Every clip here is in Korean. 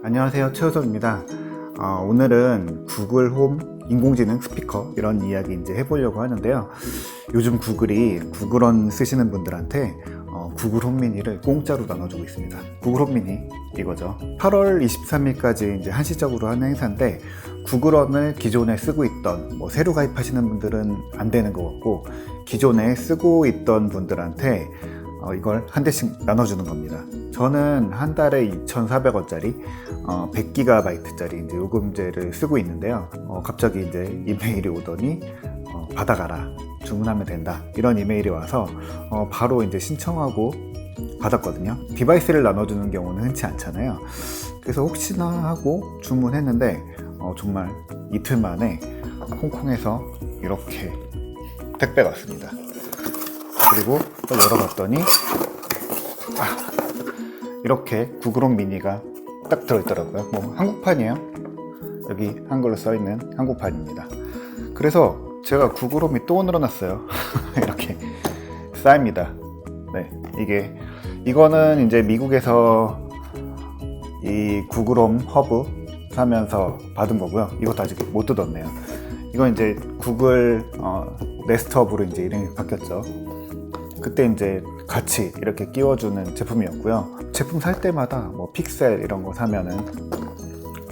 안녕하세요. 최호섭입니다. 어, 오늘은 구글 홈 인공지능 스피커 이런 이야기 이제 해보려고 하는데요. 요즘 구글이 구글원 쓰시는 분들한테 어, 구글 홈 미니를 공짜로 나눠주고 있습니다. 구글 홈 미니 이거죠. 8월 23일까지 이제 한시적으로 하는 행사인데 구글원을 기존에 쓰고 있던 뭐 새로 가입하시는 분들은 안 되는 것 같고 기존에 쓰고 있던 분들한테 어, 이걸 한 대씩 나눠주는 겁니다. 저는 한 달에 2,400원짜리 어, 100GB짜리 이제 요금제를 쓰고 있는데요. 어, 갑자기 이제 이메일이 오더니 어, 받아가라 주문하면 된다 이런 이메일이 와서 어, 바로 이제 신청하고 받았거든요. 디바이스를 나눠주는 경우는 흔치 않잖아요. 그래서 혹시나 하고 주문했는데 어, 정말 이틀 만에 홍콩에서 이렇게 택배가 왔습니다. 그리고 또 열어봤더니 아, 이렇게 구글홈 미니가 딱 들어있더라고요. 뭐 한국판이에요. 여기 한글로 써있는 한국판입니다. 그래서 제가 구글홈이 또 늘어났어요. 이렇게 쌓입니다. 네, 이게 이거는 이제 미국에서 이 구글홈 허브 사면서 받은 거고요. 이것도 아직 못 뜯었네요. 이건 이제 구글 어, 네스트 허브로 이제 이름이 바뀌었죠. 그때 이제 같이 이렇게 끼워주는 제품이었고요. 제품 살 때마다 뭐 픽셀 이런 거 사면은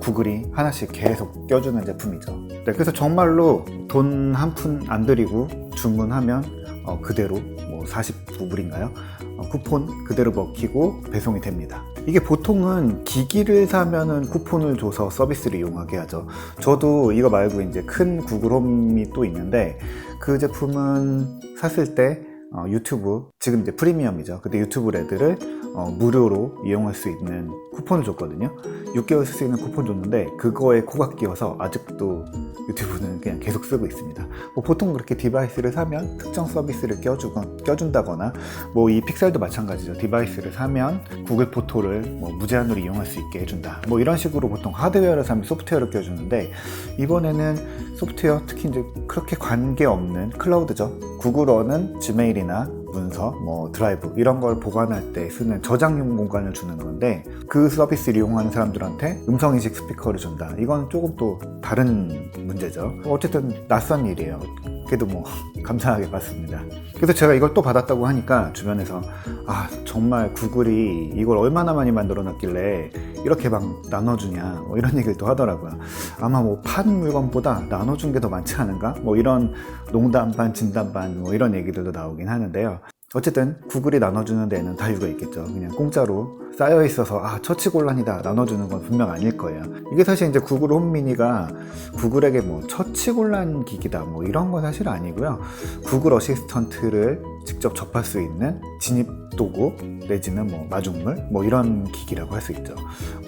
구글이 하나씩 계속 껴주는 제품이죠. 네, 그래서 정말로 돈 한 푼 안 들이고 주문하면 어, 그대로 뭐 49불인가요? 어, 쿠폰 그대로 먹히고 배송이 됩니다. 이게 보통은 기기를 사면은 쿠폰을 줘서 서비스를 이용하게 하죠. 저도 이거 말고 이제 큰 구글 홈이 또 있는데 그 제품은 샀을 때 어, 유튜브 지금 이제 프리미엄이죠. 근데 유튜브 레드를 어, 무료로 이용할 수 있는 쿠폰을 줬거든요. 6개월 쓸 수 있는 쿠폰 줬는데 그거에 코가 끼어서 아직도 유튜브는 그냥 계속 쓰고 있습니다. 뭐 보통 그렇게 디바이스를 사면 특정 서비스를 껴주건 껴준다거나 뭐 이 픽셀도 마찬가지죠. 디바이스를 사면 구글 포토를 뭐 무제한으로 이용할 수 있게 해준다. 뭐 이런 식으로 보통 하드웨어를 사면 소프트웨어를 껴주는데 이번에는 소프트웨어 특히 이제 그렇게 관계 없는 클라우드죠. 구글어는 지메일이나 문서, 뭐 드라이브 이런 걸 보관할 때 쓰는 저장용 공간을 주는 건데 그 서비스를 이용하는 사람들한테 음성 인식 스피커를 준다. 이건 조금 또 다른 문제죠. 어쨌든 낯선 일이에요. 그래도 뭐 감사하게 받습니다. 그래서 제가 이걸 또 받았다고 하니까 주변에서 아 정말 구글이 이걸 얼마나 많이 만들어 놨길래 이렇게 막 나눠주냐 뭐 이런 얘기를 또 하더라고요. 아마 뭐 판 물건보다 나눠준 게 더 많지 않은가? 뭐 이런 농담 반 진담 반뭐 이런 얘기들도 나오긴 하는데요. 어쨌든 구글이 나눠주는 데에는 다 이유가 있겠죠. 그냥 공짜로 쌓여 있어서 아 처치 곤란이다 나눠주는 건 분명 아닐 거예요. 이게 사실 이제 구글 홈 미니가 구글에게 뭐 처치 곤란 기기다 뭐 이런 건 사실 아니고요. 구글 어시스턴트를 직접 접할 수 있는 진입 도구 내지는 뭐 마중물 뭐 이런 기기라고 할 수 있죠.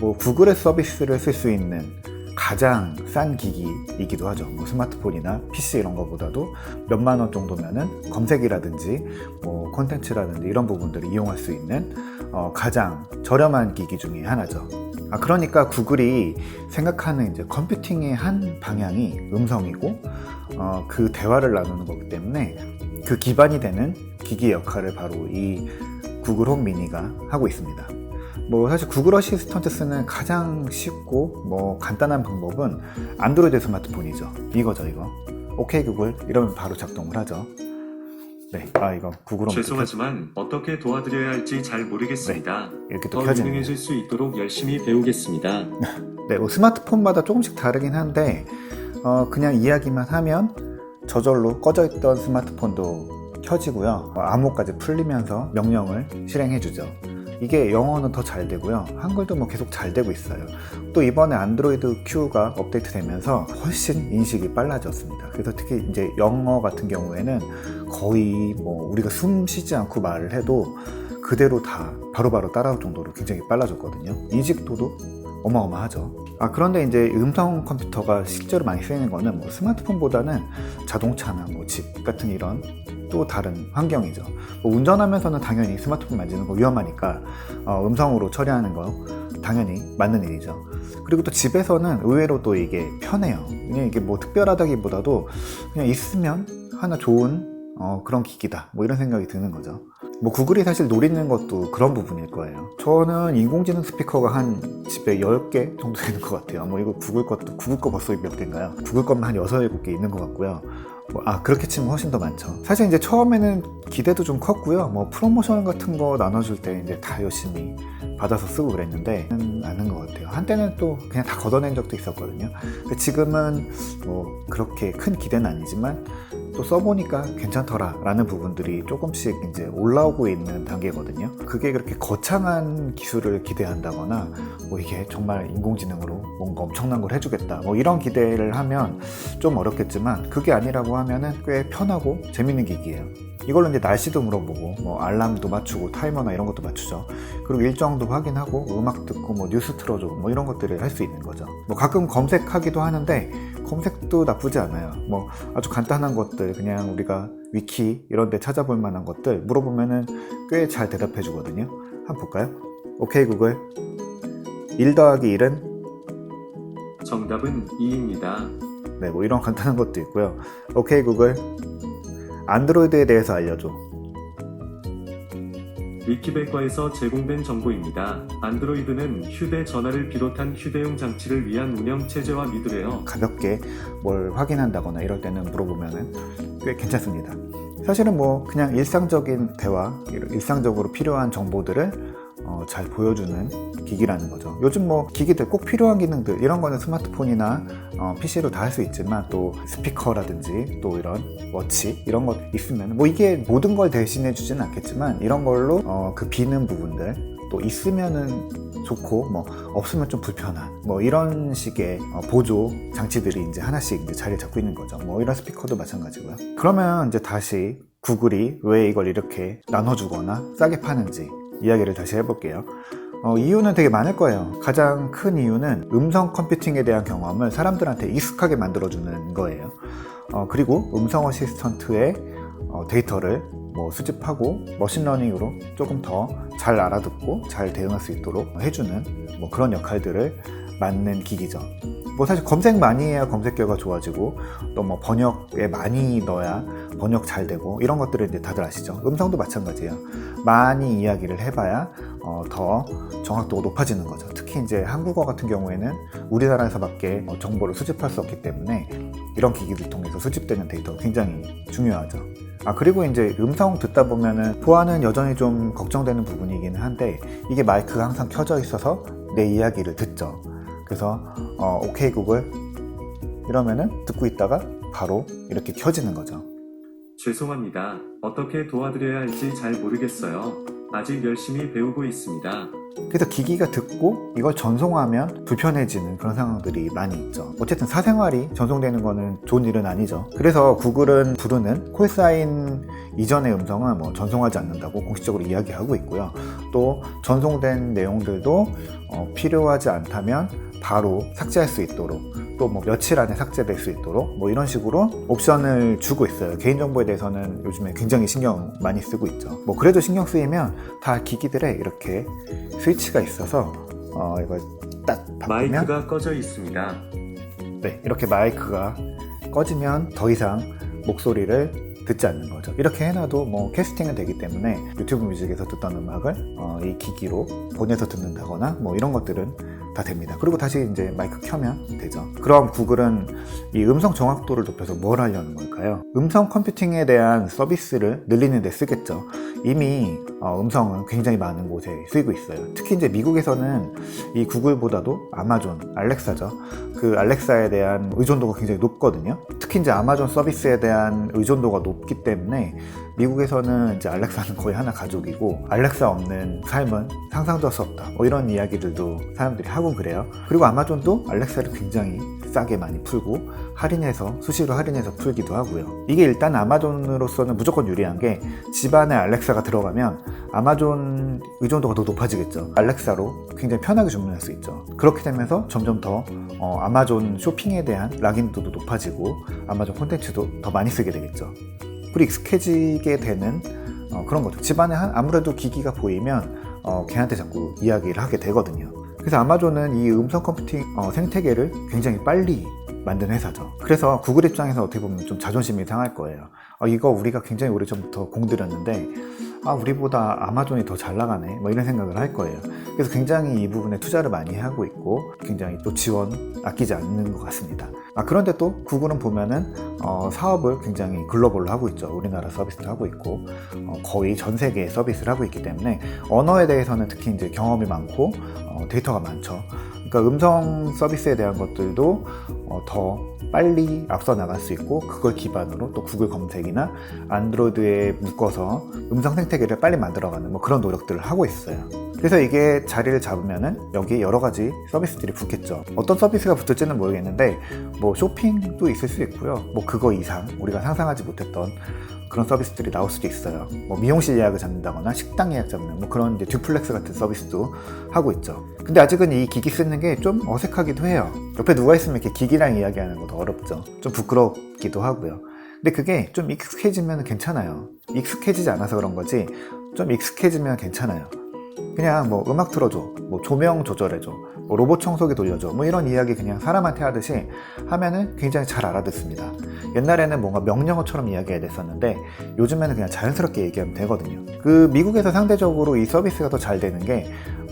뭐 구글의 서비스를 쓸 수 있는 가장 싼 기기이기도 하죠. 뭐 스마트폰이나 PC 이런 거보다도 몇만 원 정도면은 검색이라든지 뭐 콘텐츠라든지 이런 부분들을 이용할 수 있는 어, 가장 저렴한 기기 중에 하나죠. 아 그러니까 구글이 생각하는 이제 컴퓨팅의 한 방향이 음성이고 어, 그 대화를 나누는 거기 때문에 그 기반이 되는 기기 역할을 바로 이 구글 홈 미니가 하고 있습니다. 뭐 사실 구글 어시스턴트 쓰는 가장 쉽고 뭐 간단한 방법은 안드로이드 스마트폰이죠. 이거죠, 이거. 오케이 구글 이러면 바로 작동을 하죠. 네, 아 이거 구글 홈 죄송하지만 어떻게 도와드려야 할지 잘 모르겠습니다. 이렇게 또 더 켜지네요. 유명해질 수 있도록 열심히 배우겠습니다. 네, 뭐 스마트폰마다 조금씩 다르긴 한데 어, 그냥 이야기만 하면 저절로 꺼져 있던 스마트폰도 켜지고요. 어, 암호까지 풀리면서 명령을 실행해주죠. 이게 영어는 더 잘 되고요. 한글도 뭐 계속 잘 되고 있어요. 또 이번에 안드로이드 Q가 업데이트 되면서 훨씬 인식이 빨라졌습니다. 그래서 특히 이제 영어 같은 경우에는 거의 뭐 우리가 숨 쉬지 않고 말을 해도 그대로 다 바로바로 따라올 정도로 굉장히 빨라졌거든요. 인식도도 어마어마하죠. 아, 그런데 이제 음성 컴퓨터가 실제로 많이 쓰이는 거는 뭐 스마트폰보다는 자동차나 뭐 집 같은 이런 또 다른 환경이죠. 뭐 운전하면서는 당연히 스마트폰 만지는 거 위험하니까 어, 음성으로 처리하는 거 당연히 맞는 일이죠. 그리고 또 집에서는 의외로 또 이게 편해요. 그냥 이게 뭐 특별하다기보다도 그냥 있으면 하나 좋은 어, 그런 기기다. 뭐 이런 생각이 드는 거죠. 뭐 구글이 사실 노리는 것도 그런 부분일 거예요. 저는 인공지능 스피커가 한 집에 10개 정도 되는 것 같아요. 뭐 이거 구글 것도 구글 거 벌써 몇 개인가요? 구글 것만 한 6, 7개 있는 것 같고요. 뭐, 아 그렇게 치면 훨씬 더 많죠. 사실 이제 처음에는 기대도 좀 컸고요. 뭐 프로모션 같은 거 나눠줄 때 이제 다 열심히 받아서 쓰고 그랬는데 는 않은 것 같아요. 한때는 또 그냥 다 걷어낸 적도 있었거든요. 지금은 뭐 그렇게 큰 기대는 아니지만 또 써보니까 괜찮더라 라는 부분들이 조금씩 이제 올라오고 있는 단계거든요. 그게 그렇게 거창한 기술을 기대한다거나 뭐 이게 정말 인공지능으로 뭔가 엄청난 걸 해주겠다 뭐 이런 기대를 하면 좀 어렵겠지만 그게 아니라고 하면은 꽤 편하고 재밌는 기기예요. 이걸로 이제 날씨도 물어보고 뭐 알람도 맞추고 타이머나 이런 것도 맞추죠. 그리고 일정도 확인하고 음악 듣고 뭐 뉴스 틀어주고 뭐 이런 것들을 할 수 있는 거죠. 뭐 가끔 검색하기도 하는데 검색도 나쁘지 않아요. 뭐 아주 간단한 것들 그냥 우리가 위키 이런 데 찾아볼 만한 것들 물어보면은 꽤 잘 대답해 주거든요. 한번 볼까요? 오케이 구글 1 더하기 1은 정답은 2입니다. 네, 뭐 이런 간단한 것도 있고요. 오케이 구글 안드로이드에 대해서 알려줘. 위키백과에서 제공된 정보입니다. 안드로이드는 휴대전화를 비롯한 휴대용 장치를 위한 운영 체제와 미드웨어, 가볍게 뭘 확인한다거나 이럴 때는 물어보면은 꽤 괜찮습니다. 사실은 뭐 그냥 일상적인 대화, 일상적으로 필요한 정보들을 어, 잘 보여주는 기기라는 거죠. 요즘 뭐 기기들 꼭 필요한 기능들 이런 거는 스마트폰이나 어, PC로 다 할 수 있지만 또 스피커라든지 또 이런 워치 이런 것 있으면 뭐 이게 모든 걸 대신해 주지는 않겠지만 이런 걸로 어, 그 비는 부분들 또 있으면은 좋고 뭐 없으면 좀 불편한 뭐 이런 식의 어, 보조 장치들이 이제 하나씩 이제 자리를 잡고 있는 거죠. 뭐 이런 스피커도 마찬가지고요. 그러면 이제 다시 구글이 왜 이걸 이렇게 나눠주거나 싸게 파는지 이야기를 다시 해볼게요. 어, 이유는 되게 많을 거예요. 가장 큰 이유는 음성 컴퓨팅에 대한 경험을 사람들한테 익숙하게 만들어주는 거예요. 어, 그리고 음성 어시스턴트의 어, 데이터를 뭐 수집하고 머신러닝으로 조금 더 잘 알아듣고 잘 대응할 수 있도록 해주는 뭐 그런 역할들을 맡는 기기죠. 뭐 사실 검색 많이 해야 검색 결과 좋아지고 또 뭐 번역에 많이 넣어야 번역 잘 되고 이런 것들을 이제 다들 아시죠. 음성도 마찬가지예요. 많이 이야기를 해봐야 어, 더 정확도가 높아지는 거죠. 특히 이제 한국어 같은 경우에는 우리나라에서밖에 어, 정보를 수집할 수 없기 때문에 이런 기기를 통해서 수집되는 데이터가 굉장히 중요하죠. 아 그리고 이제 음성 듣다 보면은 보안은 여전히 좀 걱정되는 부분이기는 한데 이게 마이크가 항상 켜져 있어서 내 이야기를 듣죠. 그래서 어, 오케이 구글 이러면은 듣고 있다가 바로 이렇게 켜지는 거죠. 죄송합니다. 어떻게 도와드려야 할지 잘 모르겠어요. 아직 열심히 배우고 있습니다. 그래서 기기가 듣고 이걸 전송하면 불편해지는 그런 상황들이 많이 있죠. 어쨌든 사생활이 전송되는 거는 좋은 일은 아니죠. 그래서 구글은 부르는 콜사인 이전의 음성은 뭐 전송하지 않는다고 공식적으로 이야기하고 있고요. 또 전송된 내용들도 어, 필요하지 않다면 바로 삭제할 수 있도록 또 뭐 며칠 안에 삭제될 수 있도록 뭐 이런 식으로 옵션을 주고 있어요. 개인정보에 대해서는 요즘에 굉장히 신경 많이 쓰고 있죠. 뭐 그래도 신경 쓰이면 다 기기들에 이렇게 스위치가 있어서 어 이걸 딱 바꾸면 마이크가 꺼져 있습니다. 네, 이렇게 마이크가 꺼지면 더 이상 목소리를 듣지 않는 거죠. 이렇게 해놔도 뭐 캐스팅은 되기 때문에 유튜브 뮤직에서 듣던 음악을 어, 이 기기로 보내서 듣는다거나 뭐 이런 것들은 다 됩니다. 그리고 다시 이제 마이크 켜면 되죠. 그럼 구글은 이 음성 정확도를 높여서 뭘 하려는 걸까요? 음성 컴퓨팅에 대한 서비스를 늘리는 데 쓰겠죠. 이미 어, 음성은 굉장히 많은 곳에 쓰이고 있어요. 특히 이제 미국에서는 이 구글보다도 아마존, 알렉사죠. 그 알렉사에 대한 의존도가 굉장히 높거든요. 특히 이제 아마존 서비스에 대한 의존도가 높기 때문에 미국에서는 이제 알렉사는 거의 하나 가족이고 알렉사 없는 삶은 상상도 할 수 없다. 뭐 이런 이야기들도 사람들이 하고 그래요. 그리고 아마존도 알렉사를 굉장히 싸게 많이 풀고 할인해서 수시로 할인해서 풀기도 하고요. 이게 일단 아마존으로서는 무조건 유리한 게 집안에 알렉사가 들어가면 아마존 의존도가 더 높아지겠죠. 알렉사로 굉장히 편하게 주문할 수 있죠. 그렇게 되면서 점점 더 어, 아마존 쇼핑에 대한 락인도도 높아지고 아마존 콘텐츠도 더 많이 쓰게 되겠죠. 그리고 익숙해지게 되는 어, 그런 거죠. 집안에 한, 아무래도 기기가 보이면 어, 걔한테 자꾸 이야기를 하게 되거든요. 그래서 아마존은 이 음성 컴퓨팅 어, 생태계를 굉장히 빨리 만든 회사죠. 그래서 구글 입장에서 어떻게 보면 좀 자존심이 상할 거예요. 어, 이거 우리가 굉장히 오래 전부터 공들였는데 아 우리보다 아마존이 더 잘 나가네. 뭐 이런 생각을 할 거예요. 그래서 굉장히 이 부분에 투자를 많이 하고 있고 굉장히 또 지원 아끼지 않는 것 같습니다. 아 그런데 또 구글은 보면은 어, 사업을 굉장히 글로벌로 하고 있죠. 우리나라 서비스도 하고 있고 어, 거의 전 세계에 서비스를 하고 있기 때문에 언어에 대해서는 특히 이제 경험이 많고 어, 데이터가 많죠. 그러니까 음성 서비스에 대한 것들도 어, 더 빨리 앞서 나갈 수 있고 그걸 기반으로 또 구글 검색이나 안드로이드에 묶어서 음성 생태계를 빨리 만들어가는 뭐 그런 노력들을 하고 있어요. 그래서 이게 자리를 잡으면은 여기에 여러 가지 서비스들이 붙겠죠. 어떤 서비스가 붙을지는 모르겠는데 뭐 쇼핑도 있을 수 있고요. 뭐 그거 이상 우리가 상상하지 못했던 그런 서비스들이 나올 수도 있어요. 뭐 미용실 예약을 잡는다거나 식당 예약 잡는 뭐 그런 이제 듀플렉스 같은 서비스도 하고 있죠. 근데 아직은 이 기기 쓰는 게 좀 어색하기도 해요. 옆에 누가 있으면 이렇게 기기랑 이야기하는 거더 어렵죠. 좀 부끄럽기도 하고요. 근데 그게 좀 익숙해지면 괜찮아요. 익숙해지지 않아서 그런 거지 좀 익숙해지면 괜찮아요. 그냥 뭐 음악 틀어줘, 뭐 조명 조절해줘, 뭐 로봇 청소기 돌려줘, 뭐 이런 이야기 그냥 사람한테 하듯이 하면은 굉장히 잘 알아듣습니다. 옛날에는 뭔가 명령어처럼 이야기해야 됐었는데 요즘에는 그냥 자연스럽게 얘기하면 되거든요. 그 미국에서 상대적으로 이 서비스가 더 잘 되는 게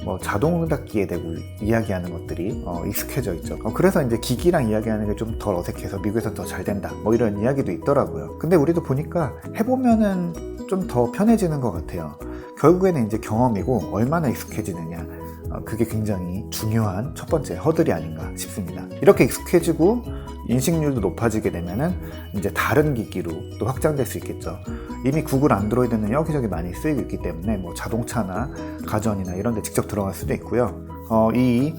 뭐 자동 닫기에 대고 이야기하는 것들이 어, 익숙해져 있죠. 어, 그래서 이제 기기랑 이야기하는 게 좀 덜 어색해서 미국에서 더 잘 된다. 뭐 이런 이야기도 있더라고요. 근데 우리도 보니까 해보면은 좀 더 편해지는 것 같아요. 결국에는 이제 경험이고 얼마나 익숙해지느냐. 어, 그게 굉장히 중요한 첫 번째 허들이 아닌가 싶습니다. 이렇게 익숙해지고 인식률도 높아지게 되면은 이제 다른 기기로 또 확장될 수 있겠죠. 이미 구글 안드로이드는 여기저기 많이 쓰이고 있기 때문에 뭐 자동차나 가전이나 이런 데 직접 들어갈 수도 있고요. 어, 이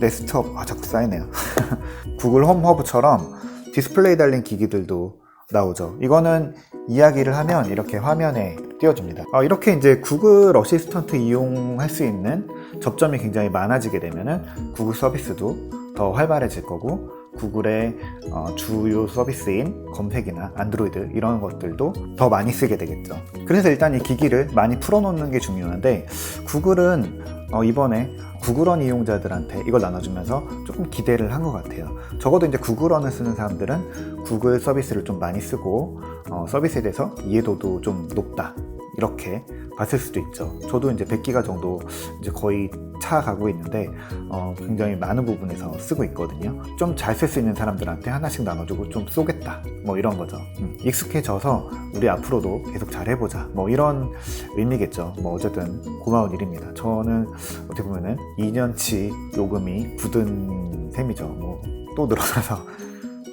데스크톱, 아, 자꾸 쌓이네요. 구글 홈 허브처럼 디스플레이 달린 기기들도 나오죠. 이거는 이야기를 하면 이렇게 화면에 띄워줍니다. 어, 이렇게 이제 구글 어시스턴트 이용할 수 있는 접점이 굉장히 많아지게 되면은 구글 서비스도 더 활발해질 거고 구글의 어, 주요 서비스인 검색이나 안드로이드 이런 것들도 더 많이 쓰게 되겠죠. 그래서 일단 이 기기를 많이 풀어놓는 게 중요한데 구글은 어, 이번에 구글원 이용자들한테 이걸 나눠주면서 조금 기대를 한 것 같아요. 적어도 이제 구글원을 쓰는 사람들은 구글 서비스를 좀 많이 쓰고 어, 서비스에 대해서 이해도도 좀 높다. 이렇게 봤을 수도 있죠. 저도 이제 100기가 정도 이제 거의 차 가고 있는데 어, 굉장히 많은 부분에서 쓰고 있거든요. 좀 잘 쓸 수 있는 사람들한테 하나씩 나눠주고 좀 쏘겠다. 뭐 이런 거죠. 음, 익숙해져서 우리 앞으로도 계속 잘 해보자. 뭐 이런 의미겠죠. 뭐 어쨌든 고마운 일입니다. 저는 어떻게 보면은 2년치 요금이 굳은 셈이죠. 뭐 또 늘어나서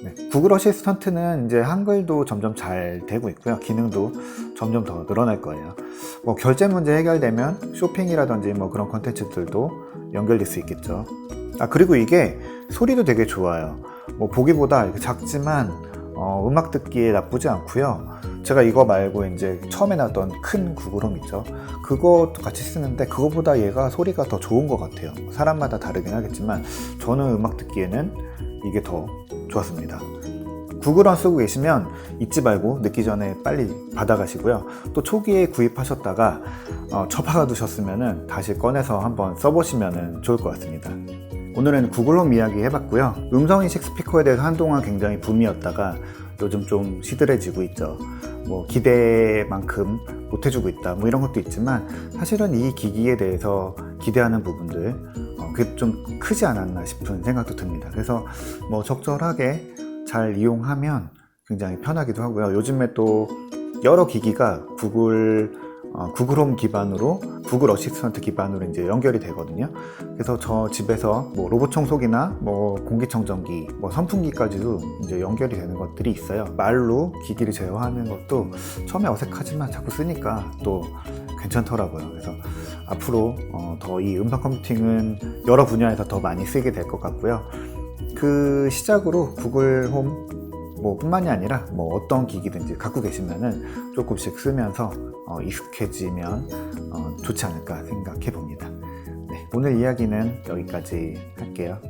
네. 구글 어시스턴트는 이제 한글도 점점 잘 되고 있고요. 기능도 점점 더 늘어날 거예요. 뭐 결제 문제 해결되면 쇼핑이라든지 뭐 그런 컨텐츠들도 연결될 수 있겠죠. 아 그리고 이게 소리도 되게 좋아요. 뭐 보기보다 작지만 어, 음악 듣기에 나쁘지 않고요. 제가 이거 말고 이제 처음에 나왔던 큰 구글홈 있죠. 그것도 같이 쓰는데 그거보다 얘가 소리가 더 좋은 것 같아요. 사람마다 다르긴 하겠지만 저는 음악 듣기에는 이게 더 좋았습니다. 구글원 쓰고 계시면 잊지 말고 늦기 전에 빨리 받아가시고요. 또 초기에 구입하셨다가 어, 처박아 두셨으면 다시 꺼내서 한번 써보시면 좋을 것 같습니다. 오늘은 구글홈 이야기 해봤고요. 음성인식 스피커에 대해서 한동안 굉장히 붐이었다가 요즘 좀 시들해지고 있죠. 뭐 기대만큼 못 해주고 있다. 뭐 이런 것도 있지만 사실은 이 기기에 대해서 기대하는 부분들 어, 그게 좀 크지 않았나 싶은 생각도 듭니다. 그래서 뭐 적절하게 잘 이용하면 굉장히 편하기도 하고요. 요즘에 또 여러 기기가 구글 어, 구글 홈 기반으로 구글 어시스턴트 기반으로 이제 연결이 되거든요. 그래서 저 집에서 뭐 로봇 청소기나 뭐 공기청정기, 뭐 선풍기까지도 이제 연결이 되는 것들이 있어요. 말로 기기를 제어하는 것도 처음에 어색하지만 자꾸 쓰니까 또 괜찮더라고요. 그래서 앞으로 어, 더이 음성 컴퓨팅은 여러 분야에서 더 많이 쓰게 될 것 같고요. 그 시작으로 구글 홈 뭐 뿐만이 아니라 뭐 어떤 기기든지 갖고 계시면은 조금씩 쓰면서 어, 익숙해지면 어, 좋지 않을까 생각해 봅니다. 네, 오늘 이야기는 여기까지 할게요.